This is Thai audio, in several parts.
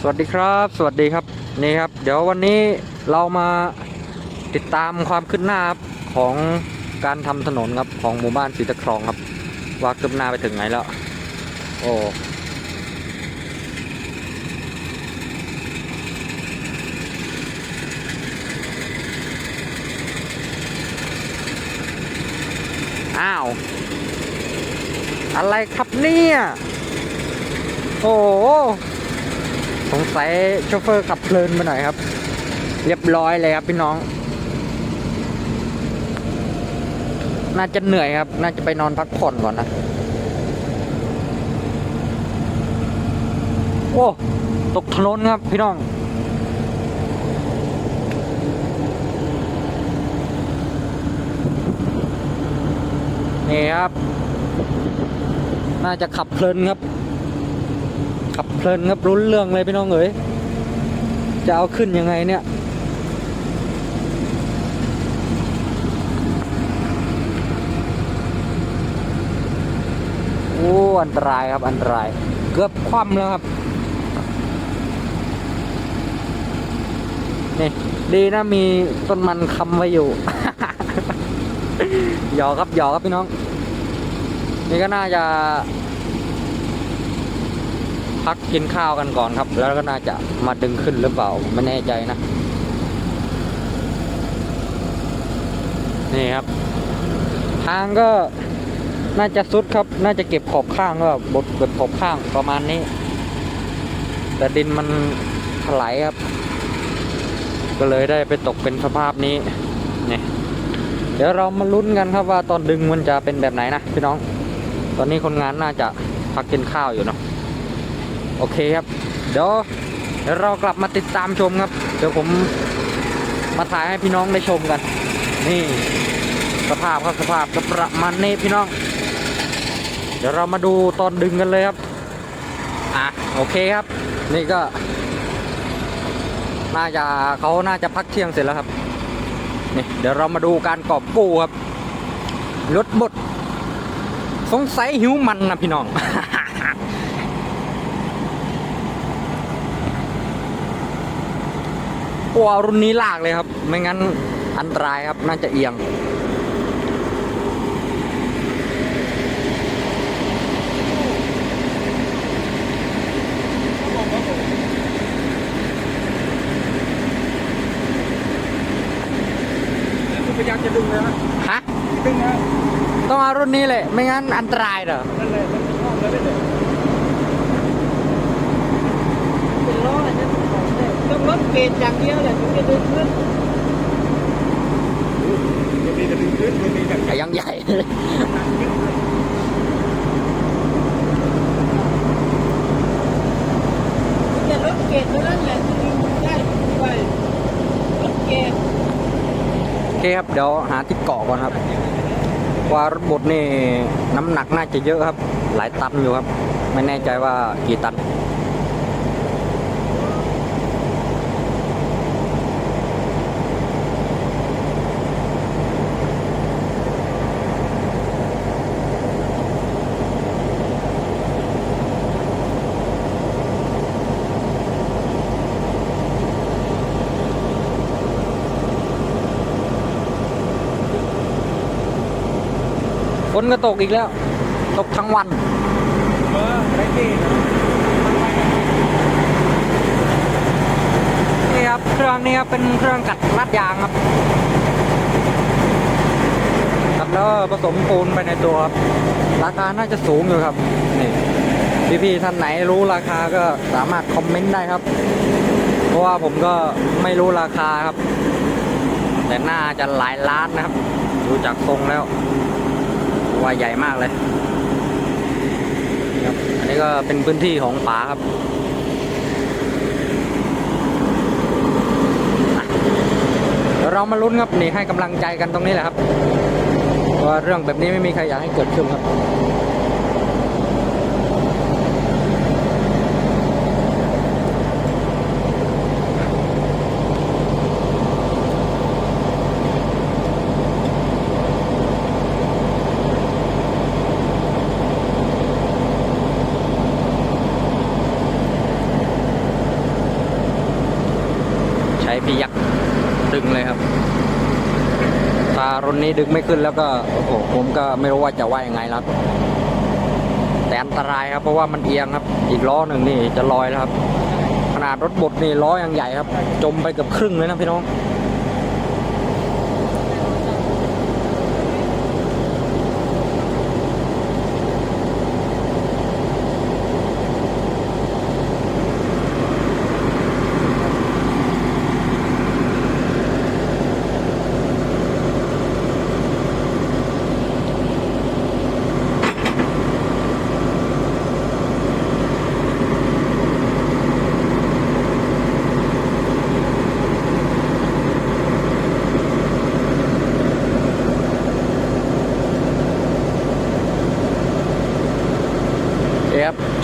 สวัสดีครับ สวัสดีครับนี่ครับ เดี๋ยววันนี้เรามาติดตามความคืบหน้าของการทำถนนครับของหมู่บ้านสีตะครองครับ ว่าคืบหน้าไปถึงไหนแล้ว โอ้อ้าว อะไรครับเนี่ย โอ้ งสัยโชเฟอร์ขับเพลินไปหน่อยครับ เรียบร้อยเลยครับพี่น้อง น่าจะเหนื่อยครับ น่าจะไปนอนพักผ่อนก่อนนะโอ้ตกถนนครับพี่น้องนี่ครับ น่าจะขับเพลินครับ ลินครับรุ้นเรื่องเลยพี่น้องเอ๋ยจะเอาขึ้นยังไงเนี่ยโอ้อันตรายครับอันตราย เกือบคว่ำแล้วครับนี่ดีนะมีต้นมันคำไว้อยู่หยอกครับหยอกครับพี่น้อง นี่ก็น่าจะ พักกินข้าวกันก่อนครับ แล้วก็น่าจะมาดึงขึ้นหรือเปล่าไม่แน่ใจนะ นี่ครับ ทางก็น่าจะสุดครับ น่าจะเก็บขอบข้างก็บดเก็บขอบข้างประมาณนี้ แต่ดินมันถลายครับ ก็เลยได้ไปตกเป็นสภาพนี้นี่เดี๋ยวเรามาลุ้นกันครับว่าตอนดึงมันจะเป็นแบบไหนนะพี่น้อง ตอนนี้คนงานน่าจะพักกินข้าวอยู่เนาะ โอเคครับเดี๋ยวเดี๋ยวเรากลับมาติดตามชมครับ เดี๋ยวผมมาถ่ายให้พี่น้องได้ชมกัน นี่สภาพครับสภาพก็ประมาณนี้พี่น้อง เดี๋ยวเรามาดูตอนดึงกันเลยครับ อะโอเคครับ นี่ก็ น่าจะเขาน่าจะพักเที่ยงเสร็จแล้วครับ นี่เดี๋ยวเรามาดูการกอบกู้ครับรถบดสงสัยหิวมันนะพี่น้อง โอ้เอารุ่นนี้ลากเลยครับ ไม่งั้นอันตรายครับน่าจะเอียง คุณพยายามจะดึงเลยฮะฮะ ดึงนะต้องเอารุ่นนี้เลย ไม่งั้นอันตรายเหรอ นั่นเลยมันชอบแล้วได้เลยเป็นล้ออะไรเนี่ยต้องรถ เกจอย่างเดียวเลยถึงจะดึงขึ้นจะมีจะดึงขึ้นจะมีแบบแต่ยังใหญ่ จะรถเกจเท่านั้นแหละที่ดึงได้ไปรถเกจโอเคครับ เดี๋ยวหาที่เกาะก่อนครับ ว่ารถบดนี่น้ำหนักน่าจะเยอะครับ หลายตันอยู่ครับ ไม่แน่ใจว่ากี่ตัน นก็ตกอีกแล้ว ตกทั้งวันนี่ครับเครื่องนี้ครับเป็นเครื่องกัดลาดยางครับครับแล้วผสมปูนไปในตัวครับราคาน่าจะสูงอยู่ครับนี่พี่ๆท่านไหนรู้ราคาก็สามารถคอมเมนต์ได้ครับ เพราะว่าผมก็ไม่รู้ราคาครับ แต่น่าจะหลายล้านนะครับ ดูจากทรงแล้ว ว่าใหญ่มากเลยครับอันนี้ก็เป็นพื้นที่ของป๋าครับเรามาลุ้นครับนี่ให้กำลังใจกันตรงนี้แหละครับว่าเรื่องแบบนี้ไม่มีใครอยากให้เกิดขึ้นครับารถนี้ดึงไม่ขึ้นแล้วก็โอ้โหผมก็ไม่รู้ว่าจะว่ายังไงแล้วแต่อันตรายครับเพราะว่ามันเอียงครับ อีกล้อหนึ่งนี่จะลอยแล้วครับ ขนาดรถบดนี่ล้อยังใหญ่ครับ จมไปเกือบครึ่งเลยนะพี่น้อง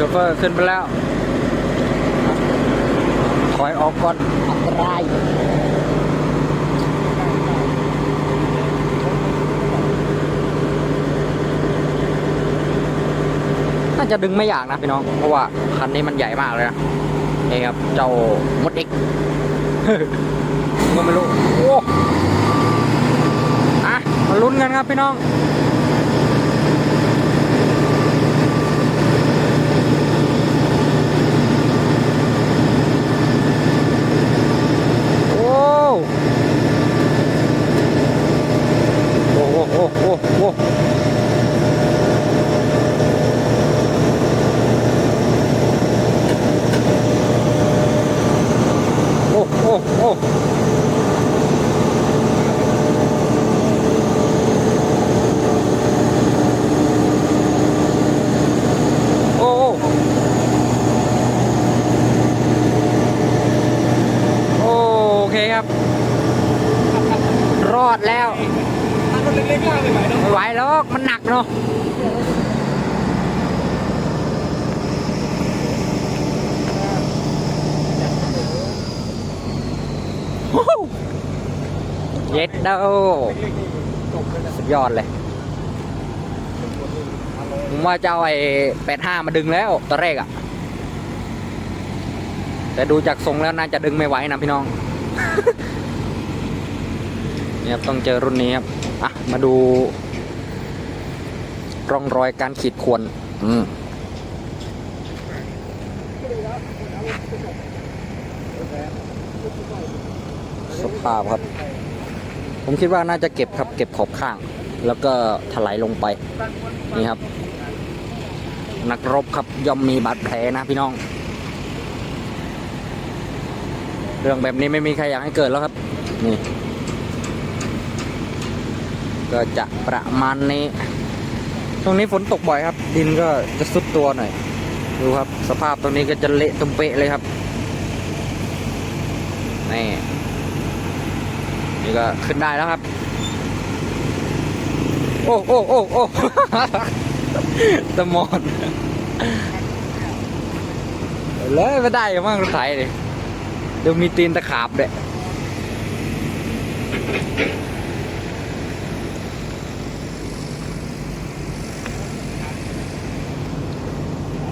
ชเฟอร์ขึ้นไปแล้ว ถอยออกก่อนอันตรายน่าจะดึงไม่อยากนะพี่น้อง เพราะว่าคันนี้มันใหญ่มากเลยนะนี่ครับ เจ้ามดเอ็กก็ไม่รู้โอ้อะมาลุ้นกันครับพี่น้อง หนักเนาะโหเย็ดเด้อยนะสุดยอดเลยผมว่าจะเอาไอ้แปดห้ามาดึงแล้วตอนแรกอะแต่ดูจากทรงแล้วน่าจะดึงไม่ไหวนะพี่น้องเนี่ยต้องเจอรุ่นนี้ครับ อะ มาดู ร่องรอยการขีดข่วนอืมสภาพครับ ผมคิดว่าน่าจะเก็บครับ เก็บขอบข้าง แล้วก็ถลายลงไป นี่ครับ นักรบครับย่อมมีบาดแผลนะพี่น้อง เรื่องแบบนี้ไม่มีใครอยากให้เกิดแล้วครับ นี่ ก็จะประมาณนี้ ตรงนี้ฝนตกบ่อยครับ ดินก็จะสุดตัวหน่อยดูครับ สภาพตรงนี้ก็จะเละตุ้มเปะเลยครับนี่นี่ก็ขึ้นได้แล้วครับ โอ้โอ้โอ้โอ้ตะมอนเลยไม่ได้มั่งรถไถเลยเดี๋ยวมีตีนตะขาบด้วย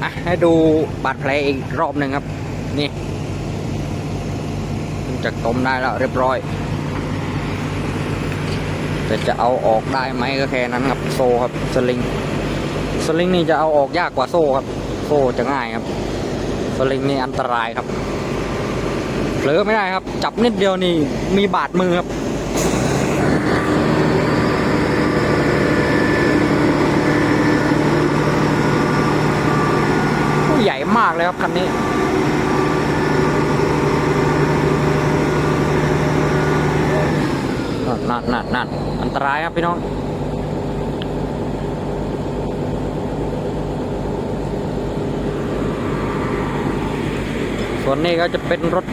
อะให้ดูบาดแผลอีกรอบหนึ่งครับ นี่จากต้มได้แล้วเรียบร้อย แต่จะเอาออกได้ไหมก็แค่นั้นครับโซ่ครับสลิงสลิงนี่จะเอาออกยากกว่าโซ่ครับ โซ่จะง่ายครับ สลิงนี่อันตรายครับเผลอไม่ได้ครับ จับนิดเดียวนี่มีบาดมือครับ ใหญ่ มากเลยครับคันนี้นั่นนั่นนั่นนั่นอันตรายครับพี่น้องส่วนนี้ก็จะเป็นรถ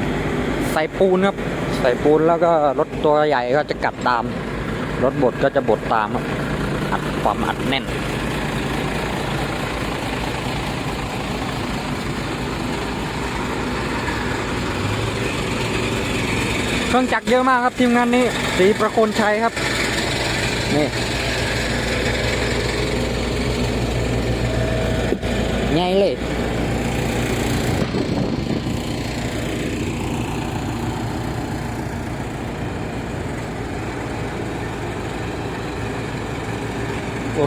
ใส่ปูนครับใส่ปูนแล้วก็รถตัวใหญ่ก็จะกัดตาม รถบดก็จะบดตามครับอัดความอัดแน่น ครื่องจักรเยอะมากครับทีมงานนี้สีประโคนชัยครับ นี่ใหญ่เลย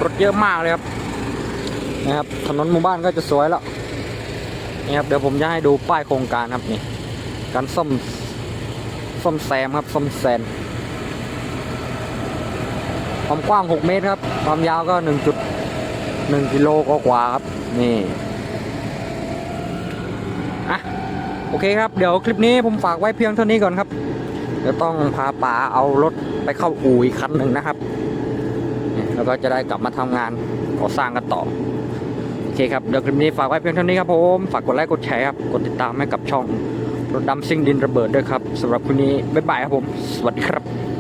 รถเยอะมากเลยครับนะครับ ถนนหมู่บ้านก็จะสวยแล้วนะครับเดี๋ยวผมจะให้ดูป้ายโครงการครับนี่การซ่อม ซ่อมแซมครับซ่อมแซมความกว้าง 6 เมตรครับ ความยาวก็ 1.1กิโลกว่าครับ นี่อะโอเคครับ เดี๋ยวคลิปนี้ผมฝากไว้เพียงเท่านี้ก่อนครับ เดี๋ยวต้องพาป๋าเอารถไปเข้าอู่อีกคันหนึ่งนะครับ แล้วก็จะได้กลับมาทำงานก่อสร้างกันต่อ โอเคครับ เดี๋ยวคลิปนี้ฝากไว้เพียงเท่านี้ครับผม ฝากกดไลค์ กดแชร์ครับ กดติดตามให้กับช่อง รถดำซิ่งดินระเบิดด้วยครับสำหรับคืนนี้บ๊ายบายครับผม สวัสดีครับ